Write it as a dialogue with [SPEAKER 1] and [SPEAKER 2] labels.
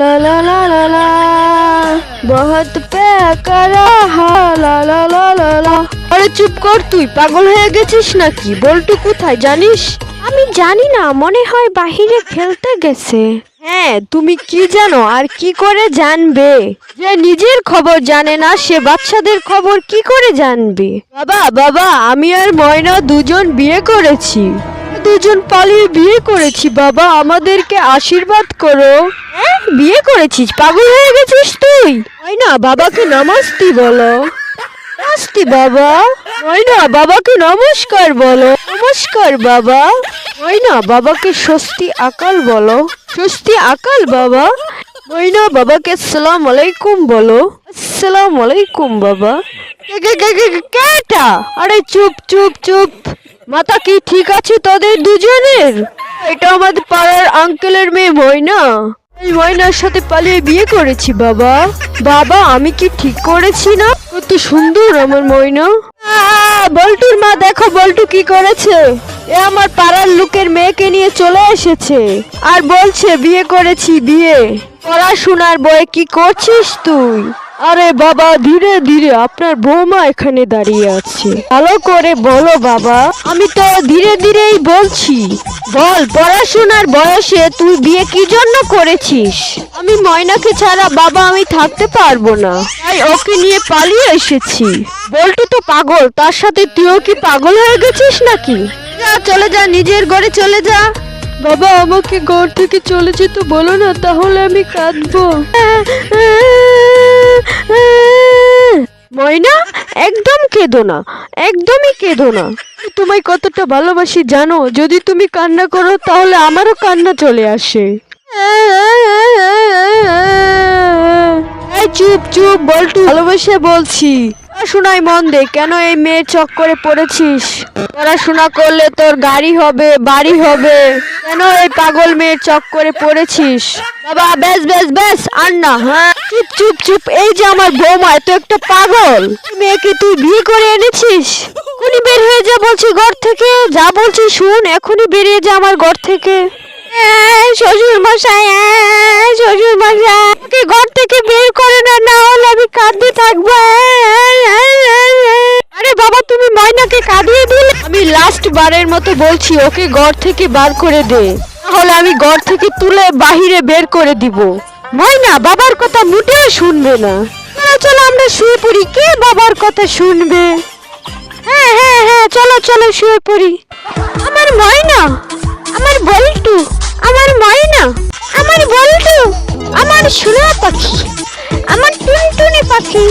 [SPEAKER 1] ला ला ला ला ला बहुत प्यार करा हा লা লা লা লা লা আরে চুপ কর তুই পাগল হয়ে গেছিস নাকি বল্টু কোথায় জানিস আমি জানি না মনে হয় বাহিরে খেলতে গেছে হ্যাঁ তুমি কি জানো আর কি করে জানবে যে নিজের খবর জানে না সে বাচ্চাদের খবর কি করে জানবে বাবা বাবা আমি আর ময়না দুজন বিয়ে করেছি দুজন পালিয়ে বিয়ে করেছি বাবা আমাদেরকে আশীর্বাদ করো হ্যাঁ বিয়ে করেছিস? পাগল হয়ে গেছিস তুই? ওই না, বাবাকে নমস্তি বলো। নমস্তি বাবা। ওই না, বাবাকে নমস্কার বলো। নমস্কার বাবা। ওই না, বাবাকে স্বস্তি আকাল বলো। স্বস্তি আকাল বাবা। ওই না, বাবাকে আসসালাম আলাইকুম বলো। আসসালাম আলাইকুম বাবা। কেটা আরে চুপ চুপ চুপ। মাথা কি ঠিক আছে তোদের দুজনের? এটা আমাদের পাড়ার আঙ্কেলের মেয়ে, ময়না। এই ময়নার সাথে পালিয়ে বিয়ে করেছি, বাবা। বাবা, আমি কি ঠিক করেছি না? কত সুন্দর আমার ময়না। বল্টুর মা, দেখো বল্টু কি করেছে। এ আমার পাড়ার লোকের মেয়েকে নিয়ে চলে এসেছে আর বলছে, বিয়ে করেছি, বিয়ে। পড়াশোনার বয়ে কি করছিস তুই? আরে বাবা, ধীরে ধীরে, আপনার বৌমা এখানে দাঁড়িয়ে আছে। ভালো করে বলো বাবা, আমি তো ধীরে, ধীরেই বলছি। বল, পড়াশোনার বয়সে তুই বিয়ে কি জন্য করেছিস? আমি ময়নাকে ছাড়া বাবা, আমি থাকতে পারব না। তাই ওকে নিয়ে পালিয়ে এসেছি। বল্টু তো পাগল, তার সাথে তুইও কি পাগল হয়ে গেছিস নাকি? যা, চলে যা, নিজের ঘরে চলে যা। বাবা, আমাকে ঘর থেকে চলে যেতে বলো না, তাহলে আমি কাঁদবো। ময়না, একদম কেঁদো না, একদমই কেঁদো না। তোমায় কতটা ভালোবাসি জানো? যদি তুমি কান্না করো, তাহলে আমারও কান্না চলে আসে। চুপ চুপ, বল্টু। ভালোবাসে বলছি। পড়াশোনায় মন দে কেন এই মেয়ের চক্করে পড়েছিস? পড়াশোনা করলে তোর গাড়ি হবে, বাড়ি হবে। কেন এই পাগল মেয়ের চক্করে পড়েছিস? বাবা, বেশ বেশ বেশ, আর না হ্যাঁ? চুপ চুপ চুপ, এই যে আমার বৌমা এত একটা পাগল। মেয়েকে তুই বিয়ে করে এনেছিস? এখনই বের হয়ে যা বলছি ঘর থেকে। যা বলছি শুন, এখনই বেরিয়ে যা আমার ঘর থেকে। শ্বশুর মশাই আমাকে ঘর থেকে বের করে না না হলে আমি কাঁদতে থাকব আরে বাবা তুমি ময়নাকে কাঁদিয়ে দিলে আমি লাস্ট বারের মতো বলছি, ওকে ঘর থেকে বার করে দে। তাহলে আমি ঘর থেকে তুলে বাহিরে বের করে দিব। ময়না, বাবার কথা মোটেও শুনবে না। চলো চলো আমরা শুয়ে পড়ি। কে বাবার কথা শুনবে? হ্যাঁ হ্যাঁ হ্যাঁ চলো চলো, শুয়ে পড়ি। আমার ময়না, আমার বল্টু, আমার ময়না, আমার বল্টু, আমার সোনা পাখি, আমার টুনটুনি পাখি।